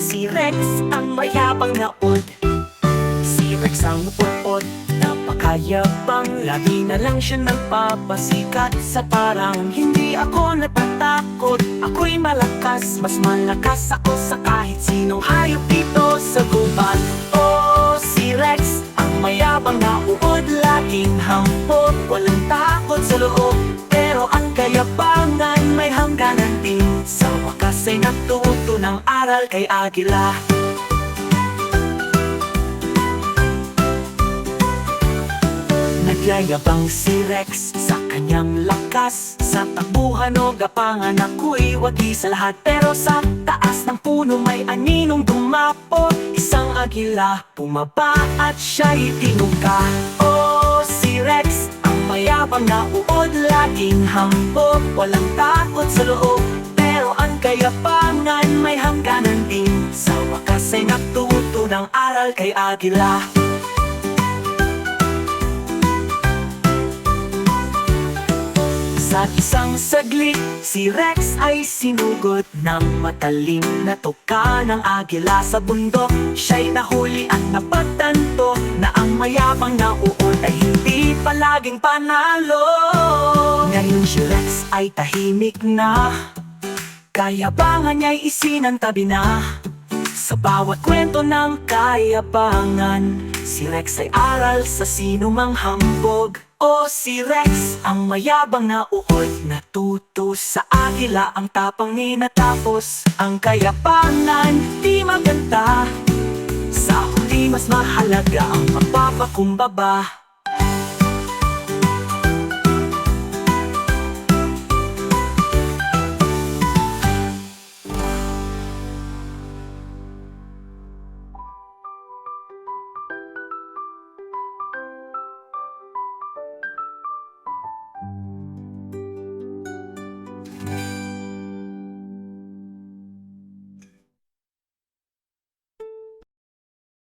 Si Rex ang mayabang na ud Si Rex ang upot Napakayabang. Lagi na lang siya nagpapasikat Sa parang hindi ako natatakot. Ako'y malakas Mas malakas ako sa kahit sinong hayop dito sa gubat. Oh, si Rex ang mayabang na uod Laging hampot Walang takot sa loob. Pero ang kayabangan natuto ng aral kay Agila Nagyayabang si Rex sa kanyang lakas. Sa takbuhan o gapangan ako'y wagi sa lahat. Pero sa taas ng puno may aninong dumapo Isang agila bumaba at siya'y tinuka. Oh, si Rex ang mayabang na uod Laging hambog, walang takot sa loob Pero ang kayabangan may hangganan din. Sa wakas ay natuto ng aral kay Agila Sa isang saglit, si Rex ay sinugot ng matalim na tuka ng agila sa bundok Siya'y nahuli at napagtanto na ang mayabang na uod ay hindi palaging panalo. Ngayon si Rex ay tahimik na Kayabangan niya'y isinantabi na. Sa bawat kwento ng kayabangan Si Rex ay aral sa sinumang hambog. O si Rex ang mayabang na uod Natuto sa agila ang tapang ni natapos. Ang kayabangan di maganda. Sa huli mas mahalaga ang magpapakumbaba